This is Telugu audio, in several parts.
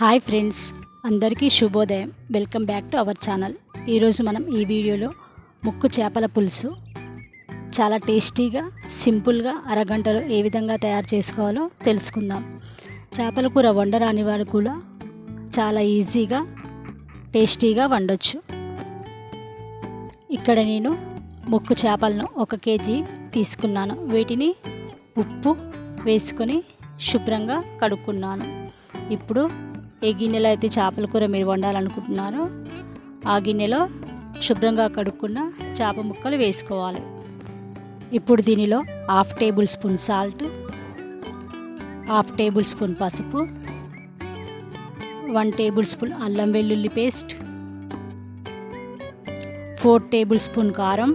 హాయ్ ఫ్రెండ్స్ అందరికీ శుభోదయం. Welcome back to our channel. ఈరోజు మనం ఈ వీడియోలో ముక్కు చేపల పులుసు చాలా టేస్టీగా సింపుల్గా అరగంటలో ఏ విధంగా తయారు చేసుకోవాలో తెలుసుకుందాం. చేపల కూర వండరాని వారు కూడా చాలా ఈజీగా టేస్టీగా వండొచ్చు. ఇక్కడ నేను ముక్కు చేపలను ఒక కేజీ తీసుకున్నాను. వీటిని ఉప్పు వేసుకొని శుభ్రంగా కడుక్కున్నాను. ఇప్పుడు ఏ గిన్నెలో అయితే చేపల కూర మీరు వండాలనుకుంటున్నారో ఆ గిన్నెలో శుభ్రంగా కడుక్కున్న చేప ముక్కలు వేసుకోవాలి. ఇప్పుడు దీనిలో half tablespoon salt half tablespoon పసుపు వన్ టేబుల్ స్పూన్ అల్లం వెల్లుల్లి పేస్ట్ ఫోర్ టేబుల్ స్పూన్ కారం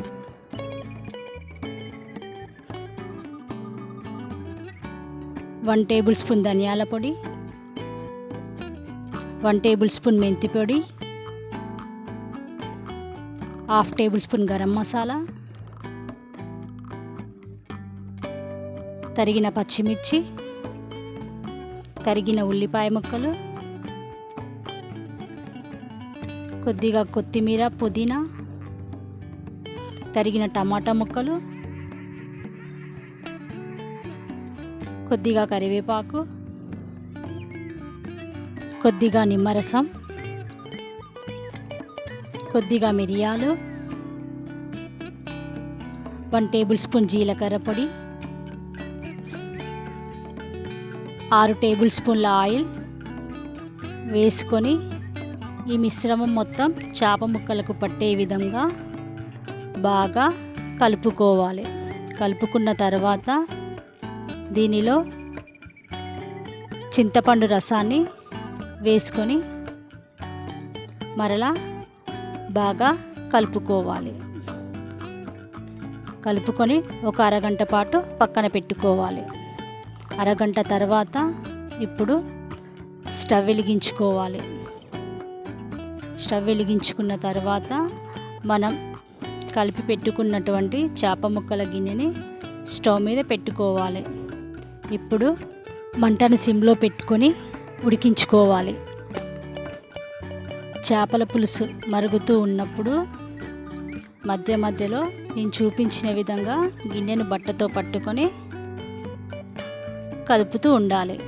వన్ టేబుల్ స్పూన్ ధనియాల పొడి వన్ టేబుల్ స్పూన్ మెంతి పొడి half tablespoon garam masala తరిగిన పచ్చిమిర్చి తరిగిన ఉల్లిపాయ ముక్కలు కొద్దిగా కొత్తిమీర పుదీనా తరిగిన టమాటా ముక్కలు కొద్దిగా కరివేపాకు కొద్దిగా నిమ్మరసం కొద్దిగా మిరియాలు వన్ టేబుల్ స్పూన్ జీలకర్ర పొడి ఆరు టేబుల్ స్పూన్ల ఆయిల్ వేసుకొని ఈ మిశ్రమం మొత్తం చేప ముక్కలకు పట్టే విధంగా బాగా కలుపుకోవాలి. కలుపుకున్న తర్వాత దీనిలో చింతపండు రసాన్ని వేసుకొని మరలా బాగా కలుపుకోవాలి. కలుపుకొని ఒక అరగంట పాటు పక్కన పెట్టుకోవాలి. అరగంట తర్వాత ఇప్పుడు స్టవ్ వెలిగించుకోవాలి. స్టవ్ వెలిగించుకున్న తర్వాత మనం కలిపి పెట్టుకున్నటువంటి చేప ముక్కల గిన్నెని స్టవ్ మీద పెట్టుకోవాలి. ఇప్పుడు మంటను సిమ్లో పెట్టుకొని ఉడికించుకోవాలి. చేపల పులుసు మరుగుతూ ఉన్నప్పుడు మధ్య మధ్యలో నేను చూపించిన విధంగా గిన్నెను బట్టతో పట్టుకొని కదుపుతూ ఉండాలి.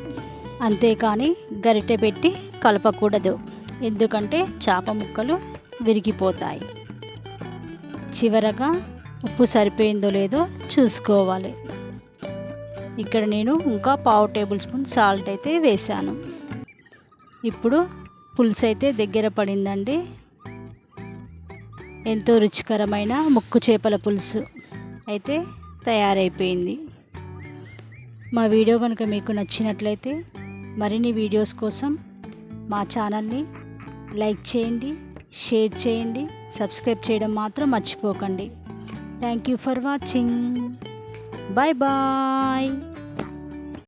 అంతేకాని గరిటె పెట్టి కలపకూడదు. ఎందుకంటే చేప ముక్కలు విరిగిపోతాయి. చివరగా ఉప్పు సరిపోయిందో లేదో చూసుకోవాలి. ఇక్కడ నేను ఇంకా పావు టేబుల్ స్పూన్ సాల్ట్ అయితే వేసాను ఇప్పుడు పులుసు అయితే దగ్గర పడిందండి. ఎంతో రుచికరమైన ముక్కు చేపల పులుసు అయితే తయారైపోయింది. మా వీడియో కనుక మీకు నచ్చినట్లయితే మరిన్ని వీడియోస్ కోసం మా ఛానల్ని లైక్ చేయండి షేర్ చేయండి సబ్స్క్రైబ్ చేయడం మాత్రం మర్చిపోకండి. Thank you for watching. Bye bye.